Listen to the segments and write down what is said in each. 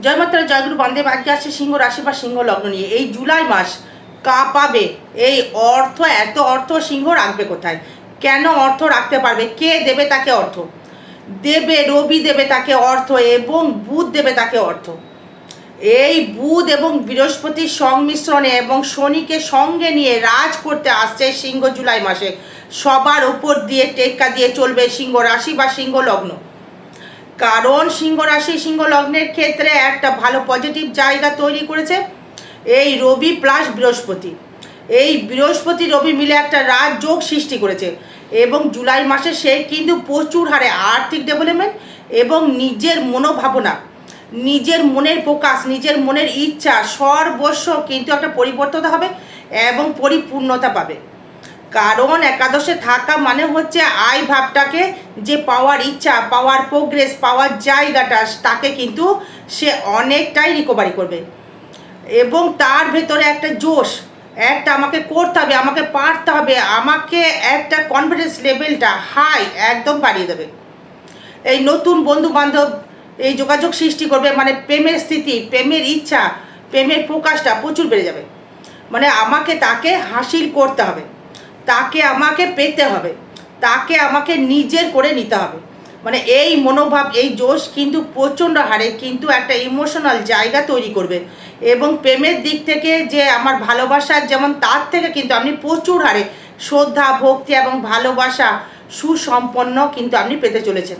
জয়মাত্রা জয়গুরু বন্দেব আজকে আসছে সিংহ রাশি বা সিংহ লগ্ন নিয়ে। এই জুলাই মাস কাঁপাবে। এই অর্থ, এত অর্থ সিংহ রাখবে কোথায়? কেন অর্থ রাখতে পারবে? কে দেবে তাকে অর্থ? দেবে, রবি দেবে তাকে অর্থ এবং বুধ দেবে তাকে অর্থ। এই বুধ এবং বৃহস্পতির সংমিশ্রণে এবং শনিকে সঙ্গে নিয়ে রাজ করতে আসছে সিংহ জুলাই মাসে। সবার উপর দিয়ে টেক্কা দিয়ে চলবে সিংহ রাশি বা সিংহ লগ্ন। কারণ সিংহ রাশি সিংহ লগ্নের ক্ষেত্রে একটা ভালো পজিটিভ জায়গা তৈরি করেছে। এই রবি প্লাস বৃহস্পতি। এই বৃহস্পতি রবি মিলে একটা রাজযোগ সৃষ্টি করেছে এবং জুলাই মাসে সে কিন্তু প্রচুর হারে আর্থিক ডেভেলপমেন্ট এবং নিজের মনোভাবনা, নিজের মনের প্রকাশ নিজের মনের ইচ্ছা সর্বস্ব কিন্তু একটা পরিবর্তন হবে এবং পরিপূর্ণতা পাবে। কারণ একাদশে থাকা মানে হচ্ছে আয় ভাবটাকে যে পাওয়ার ইচ্ছা, পাওয়ার প্রোগ্রেস পাওয়ার জায়গাটা, তাকে কিন্তু সে অনেকটাই রিকভারি করবে। এবং তার ভেতরে একটা জোশ, একটা আমাকে করতে হবে, আমাকে পারতে হবে, আমাকে একটা কনফিডেন্স লেভেলটা হাই একদম বাড়িয়ে দেবে। এই নতুন বন্ধু বান্ধব এই যোগাযোগ সৃষ্টি করবে মানে প্রেমের স্থিতি, প্রেমের ইচ্ছা, প্রেমের প্রকাশটা প্রচুর বেড়ে যাবে। মানে আমাকে তাকে হাসিল করতে হবে। তাকে আমাকে পেতে হবে। তাকে আমাকে নিজের করে নিতে হবে। মানে এই মনোভাব, এই জোশ কিন্তু প্রচণ্ড হারে, কিন্তু একটা ইমোশনাল জায়গা তৈরি করবে। এবং প্রেমের দিক থেকে যে আমার ভালোবাসার যেমন তার থেকে কিন্তু আপনি প্রচুর হারে শ্রদ্ধা, ভক্তি এবং ভালোবাসা সুসম্পন্ন কিন্তু আপনি পেতে চলেছেন।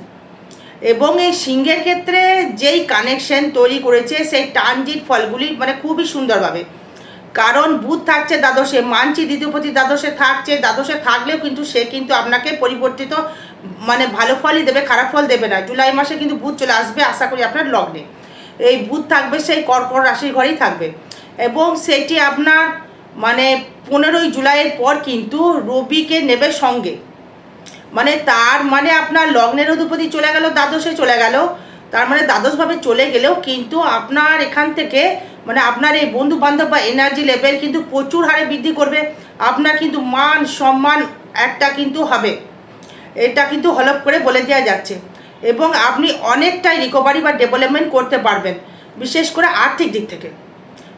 এবং এই সিংহের ক্ষেত্রে যেই কানেকশন তৈরি করেছে, সেই ট্রানজিট ফলগুলি মানে খুবই সুন্দরভাবে। কারণ বুধ থাকছে দ্বাদশে, মানছি দ্বিতীয়পতি দ্বাদশে থাকছে, দ্বাদশে থাকলেও কিন্তু সে কিন্তু আপনাকে পরিবর্তিত মানে ভালো ফলই দেবে, খারাপ ফল দেবে না। জুলাই মাসে কিন্তু বুধ চলে আসবে, আশা করি আপনার লগ্নে। এই বুধ থাকবে, সেই কর্কট রাশির ঘরেই থাকবে। এবং সেটি আপনার মানে পনেরোই জুলাইয়ের পর কিন্তু রবিকে নেবে সঙ্গে। মানে তার মানে আপনার লগ্নের অধিপতি চলে গেল, দ্বাদশে চলে গেল। তার মানে দ্বাদশভাবে চলে গেলেও কিন্তু আপনার এখান থেকে মানে আপনার এই বন্ধু বান্ধব বা এনার্জি লেভেল কিন্তু প্রচুর হারে বৃদ্ধি করবে। আপনার কিন্তু মান, সম্মান একটা কিন্তু হবে। এটা কিন্তু হলপ করে বলে দেওয়া যাচ্ছে। এবং আপনি অনেকটাই রিকভারি বা ডেভেলপমেন্ট করতে পারবেন, বিশেষ করে আর্থিক দিক থেকে।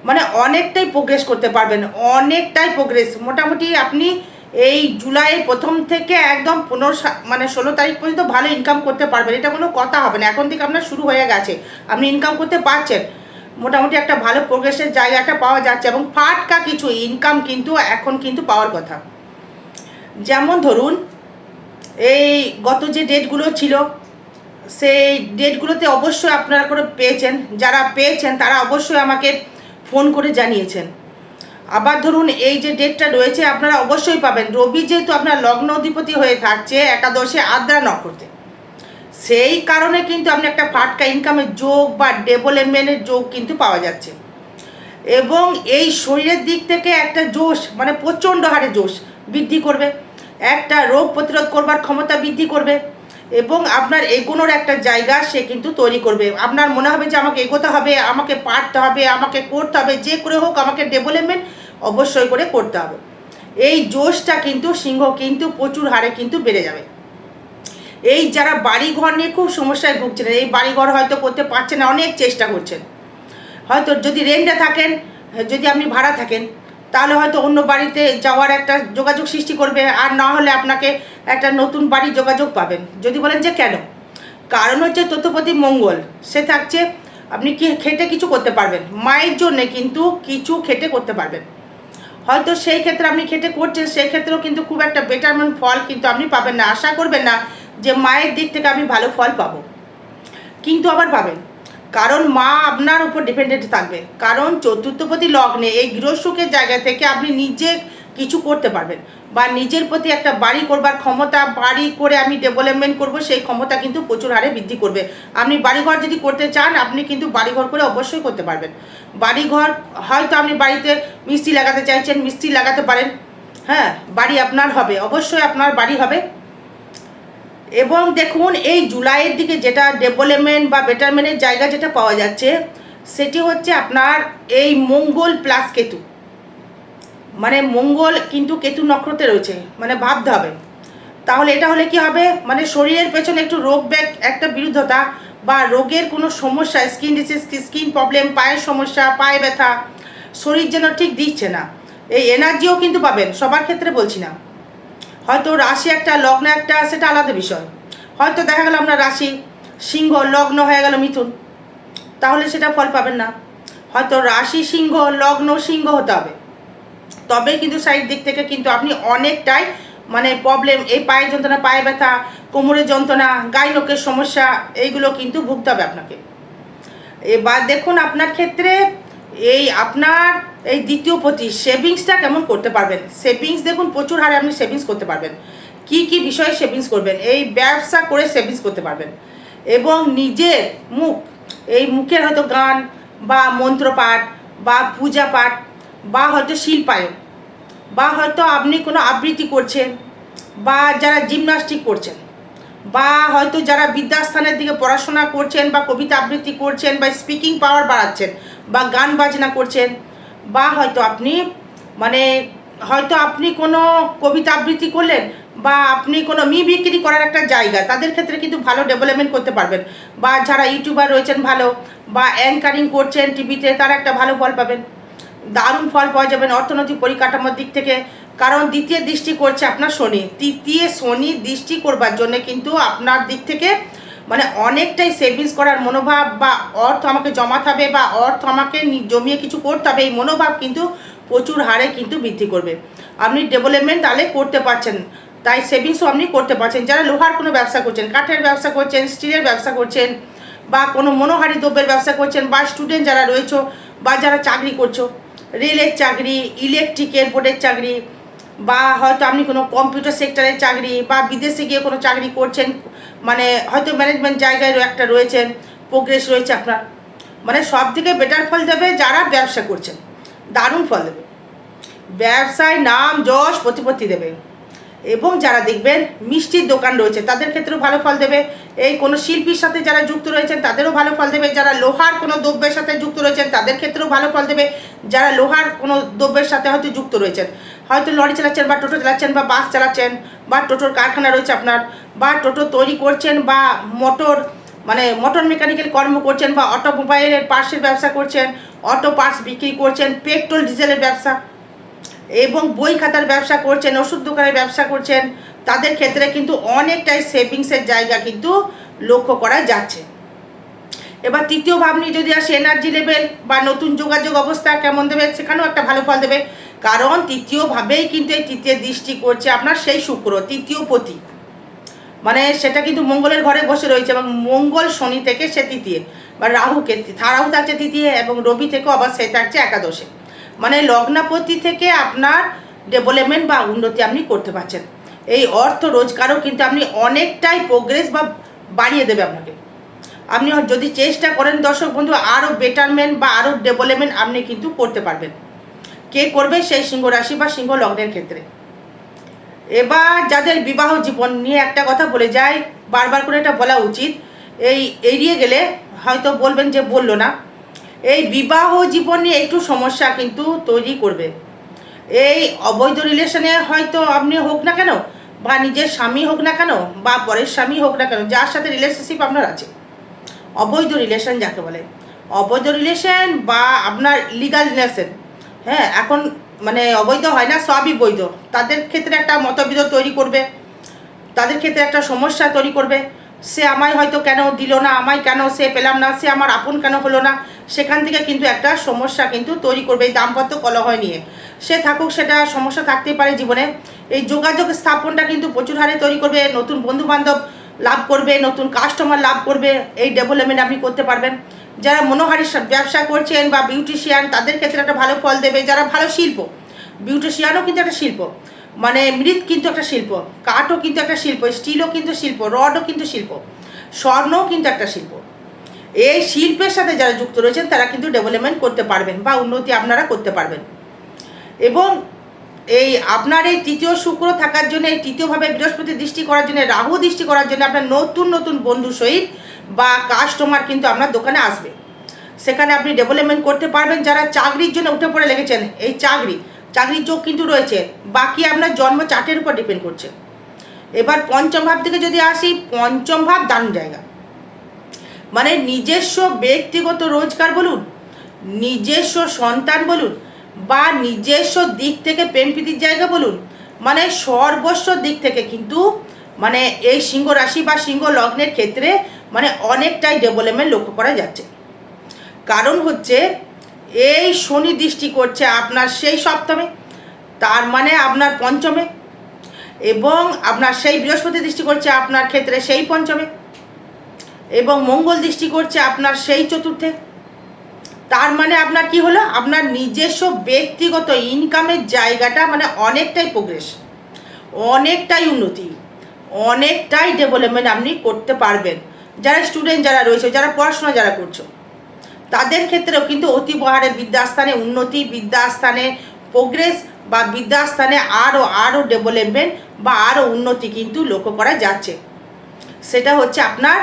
মানে অনেকটাই প্রোগ্রেস করতে পারবেন, অনেকটাই প্রোগ্রেস মোটামুটি আপনি এই জুলাইয়ের প্রথম থেকে একদম পনেরো মানে ষোলো তারিখ পর্যন্ত ভালো ইনকাম করতে পারবেন। এটা কোনো কথা হবে না। এখন থেকে আপনার শুরু হয়ে গেছে। আপনি ইনকাম করতে পারছেন। মোটামুটি একটা ভালো প্রোগ্রেসের জায়গাটা পাওয়া যাচ্ছে এবং ফাটকা কিছু ইনকাম কিন্তু এখন কিন্তু পাওয়ার কথা। যেমন ধরুন, এই গত যে ডেটগুলো ছিল, সেই ডেটগুলোতে অবশ্যই আপনারা করে পেয়েছেন। যারা পেয়েছেন, তারা অবশ্যই আমাকে ফোন করে জানিয়েছেন। আবার ধরুন, এই যে ডেটটা রয়েছে, আপনারা অবশ্যই পাবেন। রবি যেহেতু আপনার লগ্ন অধিপতি হয়ে থাকছে, একাদশে আদ্রা নক্ষত্রে। সেই কারণে কিন্তু আপনি একটা ফাটকা ইনকামের যোগ বা ডেভেলপমেন্টের যোগ কিন্তু পাওয়া যাচ্ছে। এবং এই শরীরের দিক থেকে একটা জোশ মানে প্রচণ্ড হারে জোশ বৃদ্ধি করবে। একটা রোগ প্রতিরোধ করবার ক্ষমতা বৃদ্ধি করবে এবং আপনার এগোনোর একটা জায়গা সে কিন্তু তৈরি করবে। আপনার মনে হবে যে আমাকে এগোতে হবে, আমাকে পারতে হবে, আমাকে করতে হবে, যে করে হোক আমাকে ডেভেলপমেন্ট অবশ্যই করে করতে হবে। এই জোশটা কিন্তু সিংহ কিন্তু প্রচুর হারে কিন্তু বেড়ে যাবে। এই যারা বাড়ি ঘর নিয়ে খুব সমস্যায় ভুগছেন, এই বাড়ি ঘর হয়তো করতে পারছেন না, অনেক চেষ্টা করছেন। হয়তো যদি রেন্টে থাকেন, যদি আপনি ভাড়া থাকেন, তাহলে হয়তো অন্য বাড়িতে যাওয়ার একটা যোগাযোগ সৃষ্টি করবে, আর না হলে আপনাকে একটা নতুন বাড়ি যোগাযোগ পাবেন। যদি বলেন যে কেন? কারণ হচ্ছে তথ্যপতি মঙ্গল, সে থাকছে, আপনি কি খেটে কিছু করতে পারবেন। মায়ের জন্যে কিন্তু কিছু খেটে করতে পারবেন। হয়তো সেই ক্ষেত্রে আপনি খেটে করছেন, সেই ক্ষেত্রেও কিন্তু খুব একটা বেটারমেন্ট ফল কিন্তু আপনি পাবেন না। আশা করবেন না যে মায়ের দিক থেকে আমি ভালো ফল পাবো। কিন্তু আবার পাবেন কারণ মা আপনার উপর ডিপেন্ডেন্ট থাকবে। কারণ চতুর্থপতি লগ্নে এই গৃহসুখের জায়গা থেকে আপনি নিজে কিছু করতে পারবেন বা নিজের প্রতি একটা বাড়ি করবার ক্ষমতা, বাড়ি করে আমি ডেভেলপমেন্ট করব, সেই ক্ষমতা কিন্তু প্রচুর হারে বৃদ্ধি করবে। আপনি বাড়িঘর যদি করতে চান, আপনি কিন্তু বাড়িঘর করে অবশ্যই করতে পারবেন। বাড়িঘর হয়তো আপনি বাড়িতে মিস্ত্রি লাগাতে চাইছেন, মিস্ত্রি লাগাতে পারেন। হ্যাঁ বাড়ি আপনার হবে, অবশ্যই আপনার বাড়ি হবে। এবং দেখুন, এই জুলাইয়ের দিকে যেটা ডেভেলপমেন্ট বা বেটারমেন্টের জায়গা যেটা পাওয়া যাচ্ছে, সেটি হচ্ছে আপনার এই মঙ্গল প্লাস কেতু। মানে মঙ্গল কিন্তু কেতু নক্ষত্রে রয়েছে মানে ভাবতে হবে। তাহলে এটা হলে কি হবে? মানে শরীরের পেছনে একটু রোগ ব্যাগ, একটা বিরুদ্ধতা বা রোগের কোনো সমস্যা স্কিন ডিজিজ স্কিন প্রবলেম পায়ের সমস্যা, পায়ে ব্যথা, শরীর যেন ঠিক দিচ্ছে না। এই এনার্জিও কিন্তু পাবেন, সবার ক্ষেত্রে বলছি না। হয়তো রাশি একটা, লগ্ন একটা, সেটা আলাদা বিষয়। হয়তো দেখা গেল আপনার রাশি সিংহ, লগ্ন হয়ে গেল মিথুন। তাহলে সেটা ফল পাবেন না। হয়তো রাশি সিংহ, লগ্ন সিংহ হতে হবে। তবে কিন্তু সাইড দিক থেকে কিন্তু আপনি অনেকটাই মানে প্রবলেম এই পায়ের যন্ত্রণা, পায়ে ব্যথা, কোমরের যন্ত্রণা গাইনোকের সমস্যা, এইগুলো কিন্তু ভুগতে হবে আপনাকে। এবার দেখুন আপনার ক্ষেত্রে এই আপনার এই দ্বিতীয় পতি সেভিংসটা কেমন করতে পারবেন? সেভিংস দেখুন প্রচুর হারে আপনি সেভিংস করতে পারবেন। কি কি বিষয়ে সেভিংস করবেন? এই ব্যবসা করে সেভিংস করতে পারবেন। এবং নিজের মুখ, এই মুখের হয়তো গান বা মন্ত্রপাঠ বা পূজা পাঠ বা হয়তো শিল্পায়ন বা হয়তো আপনি কোনো আবৃত্তি করছেন বা যারা জিমনাস্টিক করছেন বা হয়তো যারা বিদ্যাস্থানের দিকে পড়াশোনা করছেন বা কবিতা আবৃত্তি করছেন বা স্পিকিং পাওয়ার বাড়াচ্ছেন বা গান বাজনা করছেন, বা হয়তো আপনি মানে হয়তো আপনি কোনো কবিতা আবৃত্তি করলেন, বা আপনি কোনো মি বিক্রি করার একটা জায়গা, তাদের ক্ষেত্রে কিন্তু ভালো ডেভেলপমেন্ট করতে পারবেন। বা যারা ইউটিউবার রয়েছেন ভালো, বা অ্যাঙ্কারিং করছেন টিভিতে, তারা একটা ভালো ফল পাবেন। দারুণ ফল পাওয়া যাবেন অর্থনৈতিক পরিকাঠামোর দিক থেকে। কারণ দ্বিতীয় দৃষ্টি করছে আপনার শনি। তৃতীয় শনি দৃষ্টি করবার জন্য কিন্তু আপনার দিক থেকে মানে অনেকটাই সেভিংস করার মনোভাব বা অর্থ আমাকে জমাতে হবে বা অর্থ আমাকে জমিয়ে কিছু করতে হবে, এই মনোভাব কিন্তু প্রচুর হারে কিন্তু বৃদ্ধি করবে। আপনি ডেভেলপমেন্ট তাহলে করতে পারছেন, তাই সেভিংসও আপনি করতে পারছেন। যারা লোহার কোনো ব্যবসা করছেন, কাঠের ব্যবসা করছেন, স্টিলের ব্যবসা করছেন বা কোনো মনোহারি দ্রব্যের ব্যবসা করছেন বা স্টুডেন্ট যারা রয়েছে বা যারা চাকরি করছ, রেলের চাকরি ইলেকট্রিকের বোর্ডের চাকরি বা হয়তো আপনি কোনো কম্পিউটার সেক্টরের চাকরি বা বিদেশে গিয়ে কোনো চাকরি করছেন মানে হয়তো ম্যানেজমেন্ট জায়গায় একটা রয়েছেন প্রোগ্রেস রয়েছে আপনার। মানে সব থেকে বেটার ফল দেবে যারা ব্যবসা করছেন। দারুণ ফল দেবে। ব্যবসায় নাম যশ প্রতিপত্তি দেবে। এবং যারা দেখবেন মিষ্টির দোকান রয়েছে, তাদের ক্ষেত্রেও ভালো ফল দেবে। এই কোনো শিল্পীর সাথে যারা যুক্ত রয়েছেন, তাদেরও ভালো ফল দেবে। যারা লোহার কোনো দ্রব্যের সাথে যুক্ত রয়েছেন, তাদের ক্ষেত্রেও ভালো ফল দেবে। যারা লোহার কোনো দ্রব্যের সাথে হয়তো যুক্ত রয়েছেন, হয়তো লরি চালাচ্ছেন বা টোটো চালাচ্ছেন বা বাস চালাচ্ছেন বা টোটোর কারখানা রয়েছে আপনার, বা টোটো তৈরি করছেন বা মোটর মানে মোটর মেকানিক্যাল কর্ম করছেন বা অটোমোবাইলের পার্টসের ব্যবসা করছেন, অটো পার্টস বিক্রি করছেন, পেট্রোল, ডিজেলের ব্যবসা। এবং বই খাতার ব্যবসা করছেন, ওষুধ দোকানের ব্যবসা করছেন, তাদের ক্ষেত্রে কিন্তু অনেকটাই সেভিংসের জায়গা কিন্তু লক্ষ্য করা যাচ্ছে। এবার তৃতীয় ভাব নিয়ে যদি আসে এনার্জি লেভেল বা নতুন যোগাযোগ অবস্থা কেমন দেবে, সেখানেও একটা ভালো ফল দেবে। কারণ তৃতীয়ভাবেই কিন্তু এই তৃতীয় দৃষ্টি করছে আপনার সেই শুক্র, তৃতীয় পতি। মানে সেটা কিন্তু মঙ্গলের ঘরে বসে রয়েছে এবং মঙ্গল শনি থেকে সে তৃতীয়, বা রাহুকে রাহু থাকছে তৃতীয় এবং রবি থেকেও আবার সে থাকছে একাদশে। মানে লগ্নাপতি থেকে আপনার ডেভেলপমেন্ট বা উন্নতি আপনি করতে পারছেন। এই অর্থ রোজগারও কিন্তু আপনি অনেকটাই প্রোগ্রেস বা বাড়িয়ে দেবে আপনাকে। আপনি যদি চেষ্টা করেন দর্শক বন্ধু আরও বেটারমেন্ট বা আরও ডেভেলপমেন্ট আপনি কিন্তু করতে পারবেন। কে করবে? সেই সিংহ রাশি বা সিংহ লগ্নের ক্ষেত্রে। এবার যাদের বিবাহ জীবন নিয়ে একটা কথা বলে যায়, বারবার করে এটা বলা উচিত, এই এড়িয়ে গেলে হয়তো বলবেন যে বলল না। এই বিবাহ জীবন একটু সমস্যা কিন্তু তৈরি করবে। এই অবৈধ রিলেশনে হয়তো আপনি হোক না কেন, বা নিজের স্বামী হোক না কেন, বা পরের স্বামী হোক না কেন, যার সাথে রিলেশনশিপ আপনার আছে। অবৈধ রিলেশন যাকে বলে। অবৈধ রিলেশন বা আপনার লিগাল রিলেশন হ্যাঁ এখন মানে অবৈধ হয় না, সবই বৈধ। তাদের ক্ষেত্রে একটা মতবিরোধ তৈরি করবে। তাদের ক্ষেত্রে একটা সমস্যা তৈরি করবে। সে আমায় হয়তো কেন দিল না, আমায় কেন সে পেলাম না, সে আমার আপন কেন হলো না, সেখান থেকে কিন্তু একটা সমস্যা কিন্তু তৈরি করবে, এই দাম্পত্য কলহ নিয়ে। সে থাকুক, সেটা সমস্যা থাকতেই পারে জীবনে। এই যোগাযোগ স্থাপনটা কিন্তু প্রচুর হারে তৈরি করবে, নতুন বন্ধু বান্ধব লাভ করবে, নতুন কাস্টমার লাভ করবে, এই ডেভেলপমেন্ট আপনি করতে পারবেন। যারা মনোহারি ব্যবসা করছেন বা বিউটিশিয়ান তাদের ক্ষেত্রে একটা ভালো ফল দেবে। যারা ভালো শিল্প বিউটিশিয়ানও কিন্তু একটা শিল্প। মানে মৃৎ কিন্তু একটা শিল্প, কাঠও কিন্তু একটা শিল্প, স্টিলও কিন্তু শিল্প, রডও কিন্তু শিল্প, স্বর্ণও কিন্তু একটা শিল্প। এই শিল্পের সাথে যারা যুক্ত রয়েছেন, তারা কিন্তু ডেভেলপমেন্ট করতে পারবেন বা উন্নতি আপনারা করতে পারবেন। এবং এই আপনার এই তৃতীয় শুক্র থাকার জন্য, এই তৃতীয়ভাবে বৃহস্পতি দৃষ্টি করার জন্য, রাহু দৃষ্টি করার জন্য আপনার নতুন নতুন বন্ধু সহিত বা কাস্টমার কিন্তু আপনার দোকানে আসবে। সেখানে আপনি ডেভেলপমেন্ট করতে পারবেন। যারা চাকরির জন্য উঠে পড়ে লেগেছেন, এই চাকরি চাকরির যোগ কিন্তু রয়েছে, বাকি আপনার জন্ম চার্টের উপর ডিপেন্ড করছে। এবার পঞ্চম ভাব থেকে যদি আসি, পঞ্চম ভাব দারুণ জায়গা। মানে নিজস্ব ব্যক্তিগত রোজগার বলুন, নিজস্ব সন্তান বলুন, বা নিজস্ব দিক থেকে প্রেম প্রীতির জায়গা বলুন মানে সর্বস্ব দিক থেকে কিন্তু মানে এই সিংহ রাশি বা সিংহ লগ্নের ক্ষেত্রে মানে অনেকটাই ডেভেলপমেন্ট লক্ষ্য করা যাচ্ছে। কারণ হচ্ছে এই শনি দৃষ্টি করছে আপনার সেই সপ্তমে, তার মানে আপনার পঞ্চমে, এবং আপনার সেই বৃহস্পতি দৃষ্টি করছে আপনার ক্ষেত্রে সেই পঞ্চমে, এবং মঙ্গল দৃষ্টি করছে আপনার সেই চতুর্থে। তার মানে আপনার কি হলো? আপনার নিজস্ব ব্যক্তিগত ইনকামের জায়গাটা মানে অনেকটাই প্রোগ্রেস অনেকটাই উন্নতি, অনেকটাই ডেভেলপমেন্ট আপনি করতে পারবেন। যারা স্টুডেন্ট যারা রয়েছে, যারা পড়াশোনা যারা করছ তাদের ক্ষেত্রেও কিন্তু অতি বহারে বিদ্যাস্থানে উন্নতি বিদ্যাস্থানে প্রোগ্রেস বা বিদ্যাস্থানে আরও আরও ডেভেলপমেন্ট বা আরও উন্নতি কিন্তু লক্ষ্য করা যাচ্ছে। সেটা হচ্ছে আপনার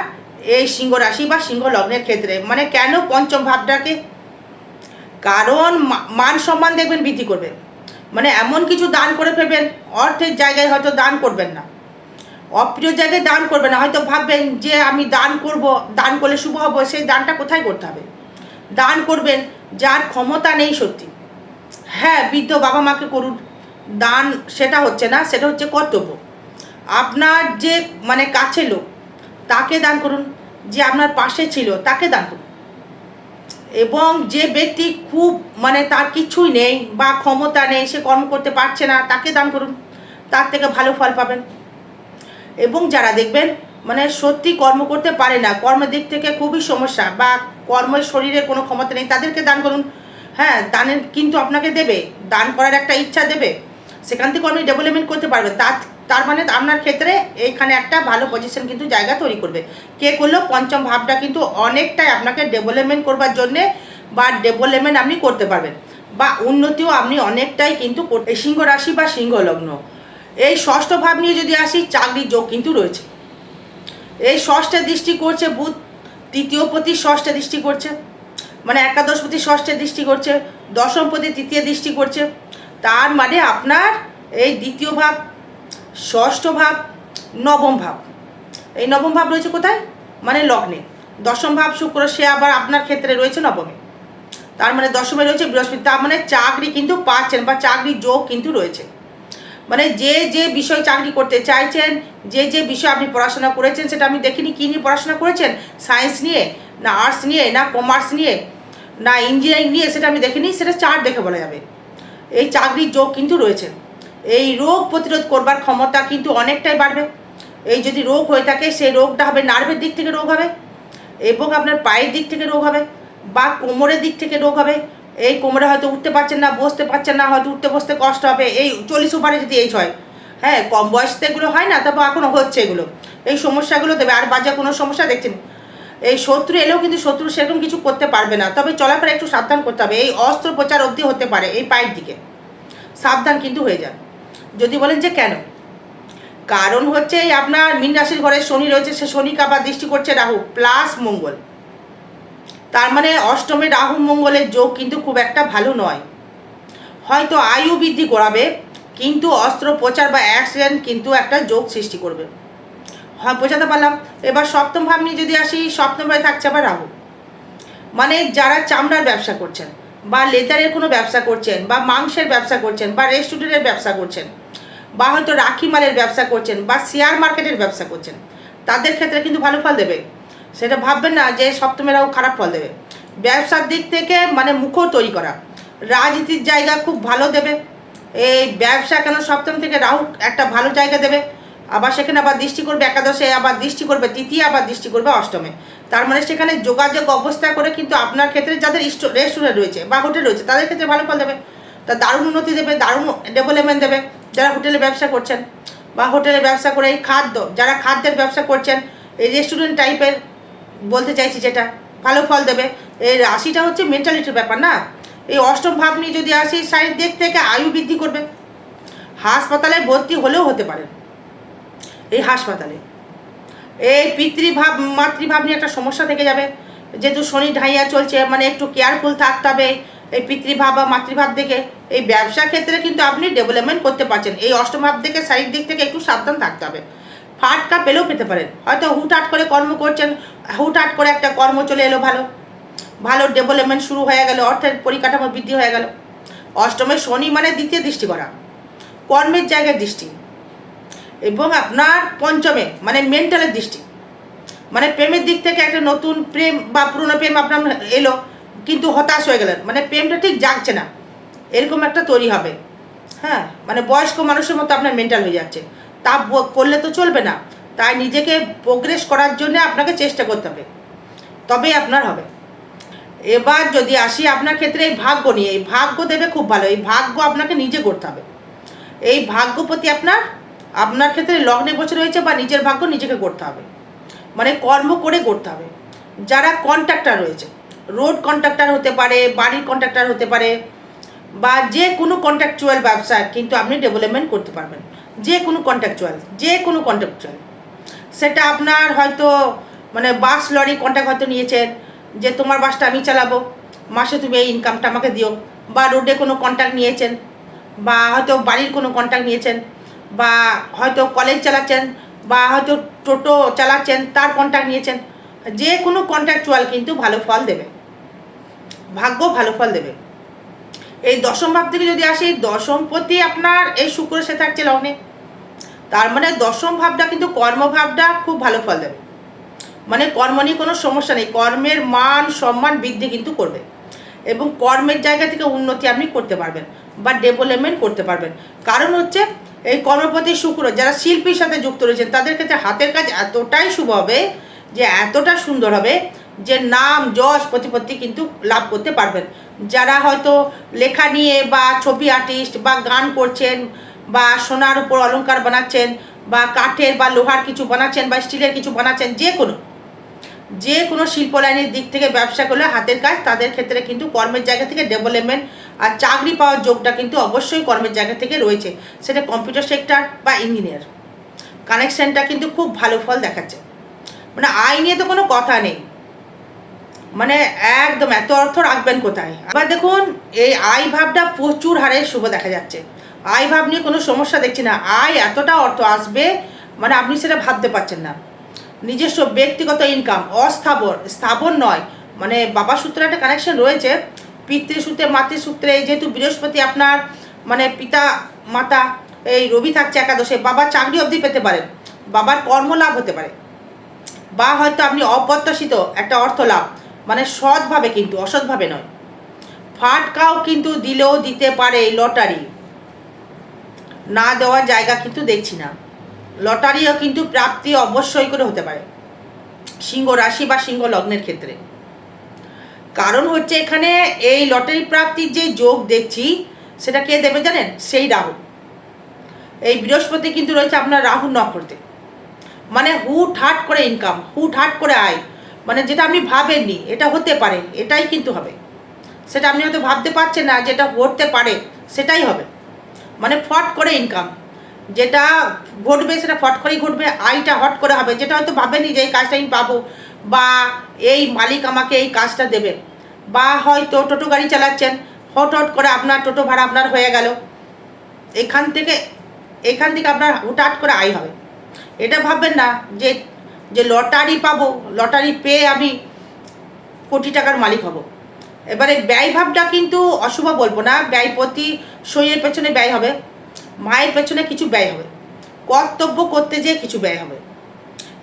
এই সিংহ রাশি বা সিংহ লগ্নের ক্ষেত্রে। মানে কেন পঞ্চম ভাবটাকে? কারণ মান সম্মান দেখবেন, বৃদ্ধি করবে মানে এমন কিছু দান করে ফেলবেন, অর্থের জায়গায় হয়তো দান করবেন না। অপ্রিয় জায়গায় দান করবেন না। হয়তো ভাববেন যে আমি দান করব, দান করলে শুভ হব, সেই দানটা কোথায় করতে হবে? দান করবেন, যার ক্ষমতা নেই সত্যি। হ্যাঁ বৃদ্ধ বাবা মাকে করুন। দান সেটা হচ্ছে না, সেটা হচ্ছে কর্তব্য। আপনার যে মানে কাছে লোক, তাকে দান করুন। যে আপনার পাশে ছিল, তাকে দান করুন। এবং যে ব্যক্তি খুব মানে তার কিছুই নেই বা ক্ষমতা নেই, সে কর্ম করতে পারছে না, তাকে দান করুন। তার থেকে ভালো ফল পাবেন। এবং যারা দেখবেন মানে সত্যি কর্ম করতে পারে না। কর্মের দিক থেকে খুবই সমস্যা বা কর্মের শরীরে কোনো ক্ষমতা নেই। তাদেরকে দান করুন। হ্যাঁ দানের কিন্তু আপনাকে দেবে। দান করার একটা ইচ্ছা দেবে। সেখান থেকে আপনি ডেভেলপমেন্ট করতে পারবেন। তার তার মানে আপনার ক্ষেত্রে এইখানে একটা ভালো পজিশন কিন্তু জায়গা তৈরি করবে। কে করল? পঞ্চম ভাবটা কিন্তু অনেকটাই আপনাকে ডেভেলপমেন্ট করবার জন্যে বা ডেভেলপমেন্ট আপনি করতে পারবেন। বা উন্নতিও আপনি অনেকটাই কিন্তু সিংহ রাশি বা সিংহ লগ্ন। এই ষষ্ঠ ভাব নিয়ে যদি আসি, চাকরির যোগ কিন্তু রয়েছে। এই ষষ্ঠে দৃষ্টি করছে বুধ, তৃতীয় প্রতি ষষ্ঠে দৃষ্টি করছে। মানে একাদশ প্রতি ষষ্ঠে দৃষ্টি করছে, দশম প্রতি তৃতীয় দৃষ্টি করছে। তার মানে আপনার এই দ্বিতীয় ভাব, ষষ্ঠ ভাব, নবম ভাব। এই নবম ভাব রয়েছে কোথায়? মানে লগ্নে। দশম ভাব শুক্র, সে আবার আপনার ক্ষেত্রে রয়েছে নবমে। তার মানে দশমে রয়েছে বৃহস্পতি, তার মানে চাকরি কিন্তু পাচ্ছেন বা চাকরির যোগ কিন্তু রয়েছে। মানে যে যে বিষয় চাকরি করতে চাইছেন, যে যে বিষয় আপনি পড়াশোনা করেছেন, সেটা আমি দেখিনি, কী নিয়ে পড়াশোনা করেছেন? সায়েন্স নিয়ে? না আর্টস নিয়ে? না কমার্স নিয়ে? না ইঞ্জিনিয়ারিং নিয়ে? সেটা আমি দেখিনি, সেটা চার্ট দেখে বলা যাবে। এই চাকরির যোগ কিন্তু রয়েছে। এই রোগ প্রতিরোধ করবার ক্ষমতা কিন্তু অনেকটাই বাড়বে। এই যদি রোগ হয়ে থাকে, সেই রোগটা হবে নার্ভের দিক থেকে রোগ হবে এবং আপনার পায়ের দিক থেকে রোগ হবে বা কোমরের দিক থেকে রোগ হবে। এই কোমরে হয়তো উঠতে পারছেন না, বসতে পারছেন না, হয়তো উঠতে বসতে কষ্ট হবে, এই চল্লিশ ওপারে যদি এইজ হয় হ্যাঁ কম বয়সতে এগুলো হয় না, তারপর এখনও হচ্ছে এগুলো। এই সমস্যাগুলো দেবে, আর বাজে কোনো সমস্যা দেখছেন? এই শত্রু এলেও কিন্তু শত্রু সেরকম কিছু করতে পারবে না। তবে চলাফেরা একটু সাবধান করতে হবে। এই অস্ত্রোপচার অবধি হতে পারে, এই পায়ের দিকে। সাবধান কিন্তু হয়ে যান। যদি বলেন যে কেন? কারণ হচ্ছে এই আপনার মীন রাশির ঘরে শনি রয়েছে, সে শনিকে আবার দৃষ্টি করছে রাহু প্লাস মঙ্গল। তার মানে অষ্টমে রাহু মঙ্গলের যোগ কিন্তু খুব একটা ভালো নয়। হয়তো আয়ু বৃদ্ধি করাবে, কিন্তু অস্ত্রোপচার বা অ্যাক্সিডেন্ট কিন্তু একটা যোগ সৃষ্টি করবে। হয়, বোঝাতে পারলাম। এবার সপ্তম ভাব নিয়ে যদি আসি, সপ্তম ভাবে থাকছে আবার রাহু। মানে যারা চামড়ার ব্যবসা করছেন বা লেদারের কোনো ব্যবসা করছেন বা মাংসের ব্যবসা করছেন বা রেস্টুরেন্টের ব্যবসা করছেন বা হয়তো রাখি মালের ব্যবসা করছেন বা শেয়ার মার্কেটের ব্যবসা করছেন, তাদের ক্ষেত্রে কিন্তু ভালো ফল দেবে। সেটা ভাববেন না যে সপ্তমেরাও খারাপ ফল দেবে। ব্যবসার দিক থেকে মানে মুখও তৈরি করা। রাজনীতির জায়গা খুব ভালো দেবে। এই ব্যবসা কেন সপ্তম থেকে রাহু একটা ভালো জায়গা দেবে? আবার সেখানে আবার দৃষ্টি করবে একাদশে, আবার দৃষ্টি করবে তৃতীয়, আবার দৃষ্টি করবে অষ্টমে। তার মানে সেখানে যোগাযোগ অবস্থা করে কিন্তু আপনার ক্ষেত্রে যাদের রেস্টুরেন্ট রয়েছে বা হোটেল রয়েছে, তাদের ক্ষেত্রে ভালো ফল দেবে। তা দারুণ উন্নতি দেবে, দারুণ ডেভেলপমেন্ট দেবে যারা হোটেলে ব্যবসা করছেন। বা হোটেলে ব্যবসা করে এই খাদ্য, যারা খাদ্যের ব্যবসা করছেন, এই রেস্টুরেন্ট টাইপের বলতে চাইছি যেটা, ভালো ফল দেবে। এই রাশিটা হচ্ছে মেন্টালিটির ব্যাপার না? এই অষ্টম ভাব নিয়ে যদি আসি শারীরিক দিক থেকে আয়ু বৃদ্ধি করবে। হাসপাতালে ভর্তি হলেও হতে পারে। এই হাসপাতালে। এই পিতৃভাব, মাতৃভাব নিয়ে একটা সমস্যা থেকে যাবে। যেহেতু শনি ঢাইয়া চলছে মানে একটু কেয়ারফুল থাকতে হবে এই পিতৃভাব বা মাতৃভাব দেখে এই ব্যবসা ক্ষেত্রে কিন্তু আপনি ডেভেলপমেন্ট করতে পারছেন। এই অষ্টমভাব থেকে শারীরিক দিক থেকে একটু সাবধান থাকতে হবে। ফাটকা পেলেও পেতে পারেন। হয়তো হুটহাট করে কর্ম করছেন, হুটহাট করে একটা কর্ম চলে এলো ভালো। ভালো ডেভেলপমেন্ট শুরু হয়ে গেল, অর্থের পরিকাঠামো বৃদ্ধি হয়ে গেল। অষ্টমে শনি মানে দ্বিতীয় দৃষ্টি করা। কর্মের জায়গায় দৃষ্টি। এবং আপনার পঞ্চমে মানে মেন্টালের দৃষ্টি। মানে প্রেমের দিক থেকে একটা নতুন প্রেম বা পুরনো প্রেম আপনার এলো, কিন্তু হতাশ হয়ে গেলেন। মানে প্রেমটা ঠিক জাগছে না। এরকম একটা তৈরি হবে। হ্যাঁ মানে বয়স্ক মানুষের মতো আপনার মেন্টাল হয়ে যাচ্ছে। তা করলে তো চলবে না। তাই নিজেকে প্রোগ্রেস করার জন্য আপনাকে চেষ্টা করতে হবে। তবেই আপনার হবে। এবার যদি আসি আপনার ক্ষেত্রে এই ভাগ্য নিয়ে, এই ভাগ্য দেবে খুব ভালো। এই ভাগ্য আপনাকে নিজে করতে হবে। এই ভাগ্য প্রতি আপনার আপনার ক্ষেত্রে লগ্নে বছর রয়েছে বা নিজের ভাগ্য নিজেকে করতে হবে। মানে কর্ম করে করতে হবে। যারা কন্ট্রাক্টর রয়েছে রোড কন্ট্রাক্টর হতে পারে, বাড়ির কন্ট্রাক্টর হতে পারে, বা যে কোনো কন্ট্রাকচুয়াল ব্যবসা কিন্তু আপনি ডেভেলপমেন্ট করতে পারবেন। যে কোনো কন্ট্রাকচুয়াল যে কোনো কন্ট্রাকচুয়াল সেটা আপনার হয়তো মানে বাস লরি কন্ট্রাক্ট হয়তো নিয়েছেন যে তোমার বাসটা আমি চালাবো, মাসে তুমি এই ইনকামটা আমাকে দিও। বা রোডে কোনো কন্ট্রাক্ট নিয়েছেন, বা হয়তো বাড়ির কোনো কন্ট্রাক্ট নিয়েছেন, বা হয়তো কলেজ চালাচ্ছেন, বা হয়তো টোটো চালাচ্ছেন, তার কন্ট্রাক্ট নিয়েছেন। যে কোনো কন্ট্রাকচুয়াল কিন্তু ভালো ফল দেবে। ভাগ্য ভালো ফল দেবে। এই দশম ভাব থেকে যদি আসি প্রতি আপনার এই শুক্র সে থাকছে লগ্নে তার মানে দশম ভাবটা কিন্তু কর্মভাবটা খুব ভালো ফল দেবে। মানে কর্ম নিয়ে কোনো সমস্যা নেই, কর্মের মান, সম্মান বৃদ্ধি কিন্তু করবে। এবং কর্মের জায়গা থেকে উন্নতি আপনি করতে পারবেন বা ডেভেলপমেন্ট করতে পারবেন। কারণ হচ্ছে এই কর্মপতি শুক্র যারা শিল্পীর সাথে যুক্ত রয়েছেন, তাদের ক্ষেত্রে হাতের কাজ এতটাই শুভ হবে যে এতটা সুন্দর হবে যে নাম, যশ, প্রতিপত্তি কিন্তু লাভ করতে পারবেন। যারা হয়তো লেখা নিয়ে বা ছবি আর্টিস্ট বা গান করছেন বা সোনার উপর অলংকার বানাচ্ছেন বা কাঠের বা লোহার কিছু বানাচ্ছেন বা স্টিলের কিছু বানাচ্ছেন, যে কোনো যে কোনো শিল্প লাইনের দিক থেকে ব্যবসা করলে হাতের কাজ তাদের ক্ষেত্রে কিন্তু কর্মের জায়গা থেকে ডেভেলপমেন্ট আর চাকরি পাওয়ার যোগটা কিন্তু অবশ্যই কর্মের জায়গা থেকে রয়েছে। সেটা কম্পিউটার সেক্টর বা ইঞ্জিনিয়ার। কানেকশনটা কিন্তু খুব ভালো ফল দেখাচ্ছে। মানে আয় নিয়ে তো কোনো কথা নেই। মানে একদম, এত অর্থ রাখবেন কোথায়? আবার দেখুন, এই আয় ভাবটা প্রচুর হারে শুভ দেখা যাচ্ছে। আয় ভাব নিয়ে কোনো সমস্যা দেখছি না। আয় এতটা অর্থ আসবে মানে আপনি সেটা ভাবতে পারছেন না। নিজস্ব ব্যক্তিগত ইনকাম অস্থাবর, স্থাবর নয়। মানে বাবা সূত্রে একটা কানেকশন রয়েছে পিতৃসূত্রে মাতৃসূত্রে যেহেতু বৃহস্পতি আপনার মানে পিতা, মাতা, এই রবি থাকছে একাদশে বাবার চাকরি অবধি পেতে পারেন বাবার কর্মলাভ হতে পারে। বা হয়তো আপনি অপ্রত্যাশিত একটা অর্থ লাভ মানে সৎভাবে কিন্তু, অসৎভাবে নয়। ফাটকাও কিন্তু দিলেও দিতে পারে এই লটারি। না দেওয়ার জায়গা কিন্তু দেখছি না। লটারিও কিন্তু প্রাপ্তি অবশ্যই করে হতে পারে। সিংহ রাশি বা সিংহ লগ্নের ক্ষেত্রে। কারণ হচ্ছে এখানে এই লটারি প্রাপ্তির যে যোগ দেখছি, সেটা কে দেবে জানেন? সেই রাহু। এই বৃহস্পতি কিন্তু রয়েছে আপনার রাহু নক্ষত্রে। মানে হুট হাট করে ইনকাম হুট হাট করে আয়। মানে যেটা আপনি ভাবেননি, এটা হতে পারে, এটাই কিন্তু হবে। সেটা আপনি হয়তো ভাবতে পারছেন না যেটা হতে পারে, সেটাই হবে। মানে ফট করে ইনকাম যেটা ঘটবে, সেটা ফট করেই ঘটবে আয়টা হট করে হবে। যেটা হয়তো ভাবেনি যে এই কাজটা আমি পাবো, বা এই মালিক আমাকে এই কাজটা দেবে, বা হয়তো টোটো গাড়ি চালাচ্ছেন, হট হট করে আপনার টোটো ভাড়া আপনার হয়ে গেল। এখান থেকে এখান থেকে আপনার হুটহাট করে আয় হবে। এটা ভাববেন না যে যে লটারি পাবো, লটারি পেয়ে আমি কোটি টাকার মালিক হব। এবারে ব্যয় ভাবটা কিন্তু অশুভ বলব না। ব্যয় প্রতি শরীরের পেছনে ব্যয় হবে। মায়ের পেছনে কিছু ব্যয় হবে। কর্তব্য করতে যেয়ে কিছু ব্যয় হবে।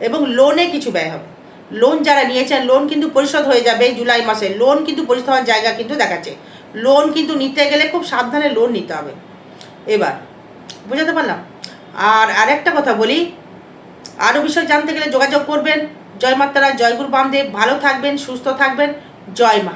এবং লোনে কিছু ব্যয় হবে। লোন যারা নিয়েছেন লোন কিন্তু পরিশোধ হয়ে যাবে জুলাই মাসে। লোন কিন্তু পরিশোধ হওয়ার জায়গা কিন্তু দেখাচ্ছে। লোন কিন্তু নিতে গেলে খুব সাবধানে লোন নিতে হবে। এবার, বুঝাতে পারলাম? আর আরেকটা কথা বলি। আরও বিষয় জানতে গেলে যোগাযোগ করবেন। জয় মাতারা, জয় গুরু বামদেব। ভালো থাকবেন, সুস্থ থাকবেন। জয় মা।